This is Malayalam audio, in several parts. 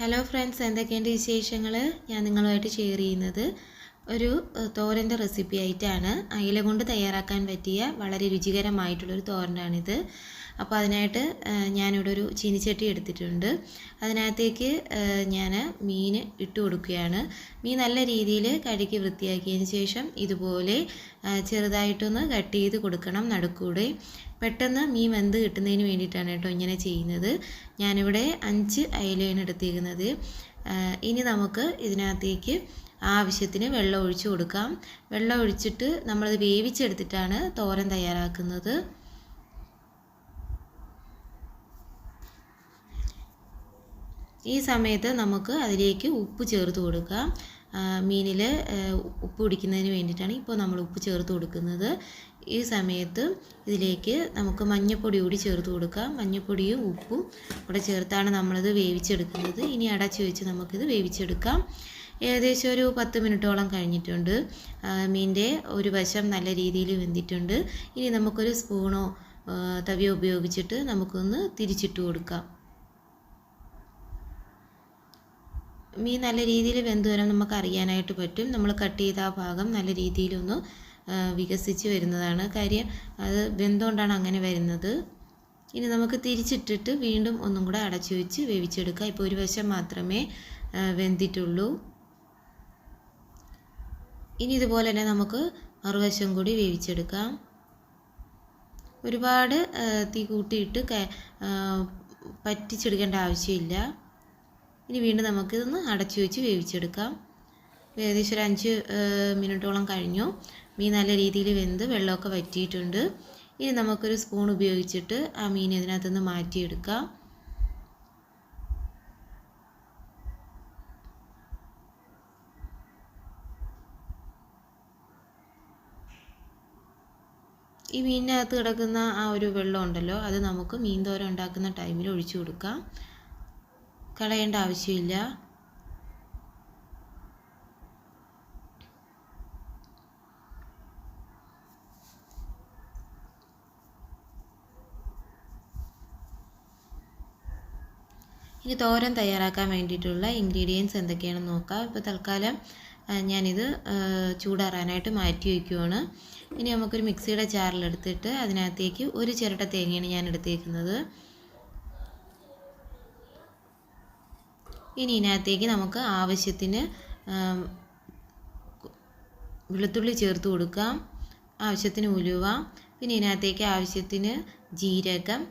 ഹലോ ഫ്രണ്ട്സ് എന്തൊക്കെയുണ്ട് വിശേഷങ്ങൾ ഞാൻ നിങ്ങളുമായിട്ട് ഷെയർ ചെയ്യുന്നത്. ഒരു തോരന്റെ റെസിപ്പി ആയിട്ടാണ് അയില കൊണ്ട് തയ്യാറാക്കാൻ പറ്റിയ വളരെ രുചികരമായിട്ടുള്ളൊരു തോരനാണിത്. അപ്പോൾ അതിനായിട്ട് ഞാനിവിടെ ഒരു ചീനിച്ചട്ടി എടുത്തിട്ടുണ്ട്. അതിനകത്തേക്ക് ഞാൻ മീൻ ഇട്ട് കൊടുക്കുകയാണ്. മീൻ നല്ല രീതിയിൽ കഴുകി വൃത്തിയാക്കിയതിന് ശേഷം ഇതുപോലെ ചെറുതായിട്ടൊന്ന് കട്ട് ചെയ്ത് കൊടുക്കണം നടുക്കൂടെ. പെട്ടെന്ന് മീൻ വെന്ത് കിട്ടുന്നതിന് വേണ്ടിയിട്ടാണ് കേട്ടോ ഇങ്ങനെ ചെയ്യുന്നത്. ഞാനിവിടെ അഞ്ച് അയിലയാണ് എടുത്തിരിക്കുന്നത് ഇനി നമുക്ക് ഇതിനകത്തേക്ക് ആവശ്യത്തിന് വെള്ളം ഒഴിച്ചു കൊടുക്കാം. വെള്ളം ഒഴിച്ചിട്ട് നമ്മളത് വേവിച്ചെടുത്തിട്ടാണ് തോരൻ തയ്യാറാക്കുന്നത്. ഈ സമയത്ത് നമുക്ക് അതിലേക്ക് ഉപ്പ് ചേർത്ത് കൊടുക്കാം. മീനിൽ ഉപ്പ് പിടിക്കുന്നതിന് വേണ്ടിയിട്ടാണ് ഇപ്പോൾ നമ്മൾ ഉപ്പ് ചേർത്ത് കൊടുക്കുന്നത്. ഈ സമയത്ത് ഇതിലേക്ക് നമുക്ക് മഞ്ഞൾപ്പൊടി കൂടി ചേർത്ത് കൊടുക്കാം. മഞ്ഞൾപ്പൊടിയും ഉപ്പും കൂടെ ചേർത്താണ് നമ്മളിത് വേവിച്ചെടുക്കുന്നത്. ഇനി അടച്ച് വെച്ച് നമുക്കിത് വേവിച്ചെടുക്കാം. ഏകദേശം ഒരു പത്ത് മിനിറ്റോളം കഴിഞ്ഞിട്ടുണ്ട്. മീന്റെ ഒരു വശം നല്ല രീതിയിൽ വെന്തിട്ടുണ്ട്. ഇനി നമുക്കൊരു സ്പൂണോ തവിയോ ഉപയോഗിച്ചിട്ട് നമുക്കൊന്ന് തിരിച്ചിട്ട് കൊടുക്കാം. മീൻ നല്ല രീതിയിൽ വെന്ത് വരാൻ നമുക്ക് അറിയാനായിട്ട് പറ്റും. നമ്മൾ കട്ട് ചെയ്ത ആ ഭാഗം നല്ല രീതിയിലൊന്ന് വികസിച്ച് വരുന്നതാണ്. കാര്യം അത് വെന്തുകൊണ്ടാണ് അങ്ങനെ വരുന്നത്. ഇനി നമുക്ക് തിരിച്ചിട്ടിട്ട് വീണ്ടും ഒന്നും കൂടെ അടച്ചു വെച്ച് വേവിച്ചെടുക്കാം. ഇപ്പോൾ ഒരു വശം മാത്രമേ വെന്തിട്ടുള്ളൂ. ഇനി ഇതുപോലെ തന്നെ നമുക്ക് മറുവശം കൂടി വേവിച്ചെടുക്കാം. ഒരുപാട് തീ കൂട്ടിയിട്ട് പറ്റിച്ചെടുക്കേണ്ട ആവശ്യമില്ല. ഇനി വീണ്ടും നമുക്കിതൊന്ന് അടച്ചു വെച്ച് വേവിച്ചെടുക്കാം. ഏകദേശം ഒരു അഞ്ച് മിനിറ്റോളം കഴിഞ്ഞു. മീൻ നല്ല രീതിയിൽ വെന്ത് വെള്ളമൊക്കെ വറ്റിയിട്ടുണ്ട്. ഇനി നമുക്കൊരു സ്പൂൺ ഉപയോഗിച്ചിട്ട് ആ മീൻ ഇതിനകത്തുനിന്ന് മാറ്റിയെടുക്കാം. ഈ മീനിനകത്ത് കിടക്കുന്ന ആ ഒരു വെള്ളം ഉണ്ടല്ലോ അത് നമുക്ക് മീൻ തോരൻ ഉണ്ടാക്കുന്ന ടൈമിൽ ഒഴിച്ചു കൊടുക്കാം. കളയേണ്ട ആവശ്യമില്ല. ഇനി തോരൻ തയ്യാറാക്കാൻ വേണ്ടിയിട്ടുള്ള ഇൻഗ്രീഡിയൻസ് എന്തൊക്കെയാണെന്ന് നോക്കാം. ഇപ്പോൾ തൽക്കാലം ഞാനിത് ചൂടാറാനായിട്ട് മാറ്റി വയ്ക്കുവാണ്. ഇനി നമുക്കൊരു മിക്സിയുടെ ജാറിലെടുത്തിട്ട് അതിനകത്തേക്ക് ഒരു ചിരട്ട തേങ്ങയാണ് ഞാൻ എടുത്തേക്കുന്നത്. ഇനി ഇതിനകത്തേക്ക് നമുക്ക് ആവശ്യത്തിന് വെളുത്തുള്ളി ചേർത്ത് കൊടുക്കാം. ആവശ്യത്തിന് ഉലുവ പിന്നെ ഇതിനകത്തേക്ക് ആവശ്യത്തിന് ജീരകം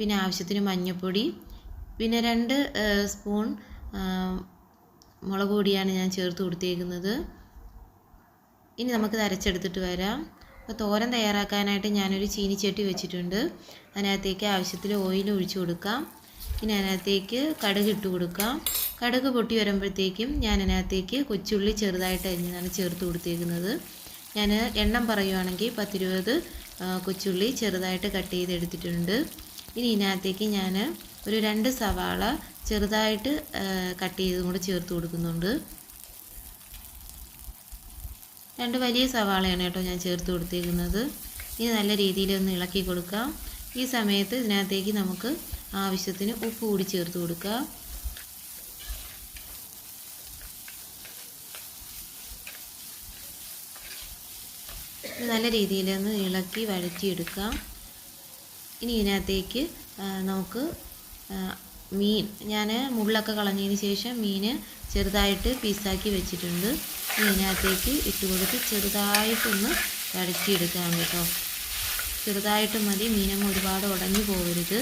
പിന്നെ ആവശ്യത്തിന് മഞ്ഞൾപ്പൊടി പിന്നെ രണ്ട് സ്പൂൺ മുളക് പൊടിയാണ് ഞാൻ ചേർത്ത് കൊടുത്തേക്കുന്നത്. ഇനി നമുക്കിത് അരച്ചെടുത്തിട്ട് വരാം. അപ്പോൾ തോരൻ തയ്യാറാക്കാനായിട്ട് ഞാനൊരു ചീനിച്ചട്ടി വെച്ചിട്ടുണ്ട്. അതിനകത്തേക്ക് ആവശ്യത്തിൽ ഓയിൽ ഒഴിച്ചു കൊടുക്കാം. പിന്നെ അതിനകത്തേക്ക് കടുക് ഇട്ട് കൊടുക്കാം. കടുക് പൊട്ടി വരുമ്പോഴത്തേക്കും ഞാൻ അതിനകത്തേക്ക് കൊച്ചുള്ളി ചെറുതായിട്ട് അരിഞ്ഞതാണ് ചേർത്ത് കൊടുത്തേക്കുന്നത്. ഞാൻ എണ്ണം പറയുവാണെങ്കിൽ പത്തിരുപത് കൊച്ചുള്ളി ചെറുതായിട്ട് കട്ട് ചെയ്തെടുത്തിട്ടുണ്ട്. ഇനി ഇതിനകത്തേക്ക് ഞാൻ ഒരു രണ്ട് സവാള ചെറുതായിട്ട് കട്ട് ചെയ്തും കൂടെ ചേർത്ത് കൊടുക്കുന്നുണ്ട്. രണ്ട് വലിയ സവാളയാണ് കേട്ടോ ഞാൻ ചേർത്ത് കൊടുത്തിരിക്കുന്നത് ഇനി നല്ല രീതിയിൽ ഒന്ന് ഇളക്കി കൊടുക്കാം. ഈ സമയത്ത് ഇതിനകത്തേക്ക് നമുക്ക് ആവശ്യത്തിന് ഉപ്പ് കൂടി ചേർത്ത് കൊടുക്കാം. നല്ല രീതിയിൽ ഒന്ന് ഇളക്കി വഴറ്റിയെടുക്കാം. ഇനി ഇതിനകത്തേക്ക് നമുക്ക് മീൻ ഞാൻ മുള്ളൊക്കെ കളഞ്ഞതിന് ശേഷം മീൻ ചെറുതായിട്ട് പീസാക്കി വെച്ചിട്ടുണ്ട്. മീനകത്തേക്ക് ഇട്ട് കൊടുത്ത് ചെറുതായിട്ടൊന്ന് വഴറ്റിയെടുക്കാം കേട്ടോ. ചെറുതായിട്ട് മതി മീനങ്ങ് ഒരുപാട് ഉടഞ്ഞു പോകരുത്.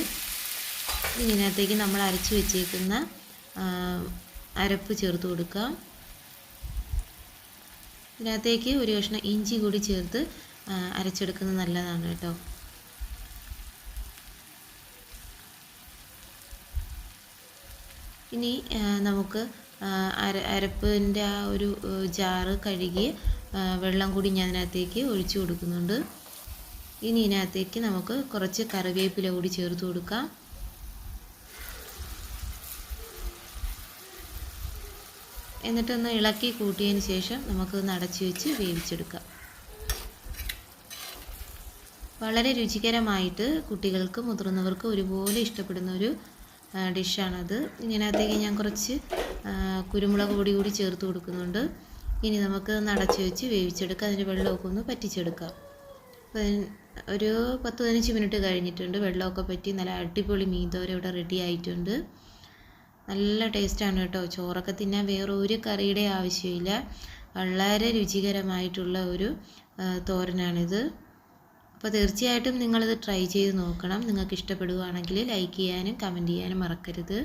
മീനകത്തേക്ക് നമ്മൾ അരച്ച് വെച്ചേക്കുന്ന അരപ്പ് ചേർത്ത് കൊടുക്കാം ഇതിനകത്തേക്ക് ഒരു കഷ്ണം ഇഞ്ചി കൂടി ചേർത്ത് അരച്ചെടുക്കുന്നത് നല്ലതാണ് കേട്ടോ. ഇനി നമുക്ക് അര അരപ്പിന്റെ ആ ഒരു ജാറ് കഴുകി വെള്ളം കൂടി ഞാൻ അതിനകത്തേക്ക് ഒഴിച്ചു കൊടുക്കുന്നുണ്ട്. ഇനി ഇതിനകത്തേക്ക് നമുക്ക് കുറച്ച് കറിവേപ്പില കൂടി ചേർത്ത് കൊടുക്കാം. എന്നിട്ടൊന്ന് ഇളക്കി കൂട്ടിയതിന് ശേഷം നമുക്ക് നടച്ചു വെച്ച് വേവിച്ചെടുക്കാം. വളരെ രുചികരമായിട്ട് കുട്ടികൾക്ക് മുതിർന്നവർക്കും ഒരുപോലെ ഇഷ്ടപ്പെടുന്ന ഒരു ഡിഷാണത്. ഇതിനകത്തേക്ക് ഞാൻ കുറച്ച് കുരുമുളക് പൊടി കൂടി ചേർത്ത് കൊടുക്കുന്നുണ്ട്. ഇനി നമുക്ക് നടച്ച് വെച്ച് വേവിച്ചെടുക്കാം. അതിന്റെ വെള്ളമൊക്കെ ഒന്ന് പറ്റിച്ചെടുക്കാം. ഒരു പത്ത് പതിനഞ്ച് മിനിറ്റ് കഴിഞ്ഞിട്ടുണ്ട്. വെള്ളമൊക്കെ പറ്റി നല്ല അടിപൊളി മീൻതോര ഇവിടെ റെഡി ആയിട്ടുണ്ട്. നല്ല ടേസ്റ്റാണ് കേട്ടോ. ചോറൊക്കെ തിന്നാൻ വേറെ ഒരു കറിയുടെ ആവശ്യമില്ല. വളരെ രുചികരമായിട്ടുള്ള ഒരു തോരനാണിത്. അപ്പോൾ തീർച്ചയായിട്ടും നിങ്ങളിത് ട്രൈ ചെയ്ത് നോക്കണം. നിങ്ങൾക്ക് ഇഷ്ടപ്പെടുകയാണെങ്കിൽ ലൈക്ക് ചെയ്യാനും കമന്റ് ചെയ്യാനും മറക്കരുത്.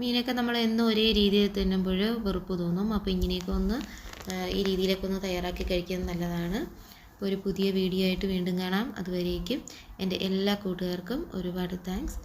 മീനൊക്കെ നമ്മൾ എന്നും ഒരേ രീതിയിൽ തിന്നുമ്പോൾ വെറുപ്പ് തോന്നും. അപ്പോൾ ഇങ്ങനെയൊക്കെ ഒന്ന് ഈ രീതിയിലൊക്കെ ഒന്ന് തയ്യാറാക്കി കഴിക്കുന്നത് നല്ലതാണ്. ഒരു പുതിയ വീഡിയോ ആയിട്ട് വീണ്ടും കാണാം. അതുവരേക്കും എന്റെ എല്ലാ കൂട്ടുകാർക്കും ഒരുപാട് താങ്ക്സ്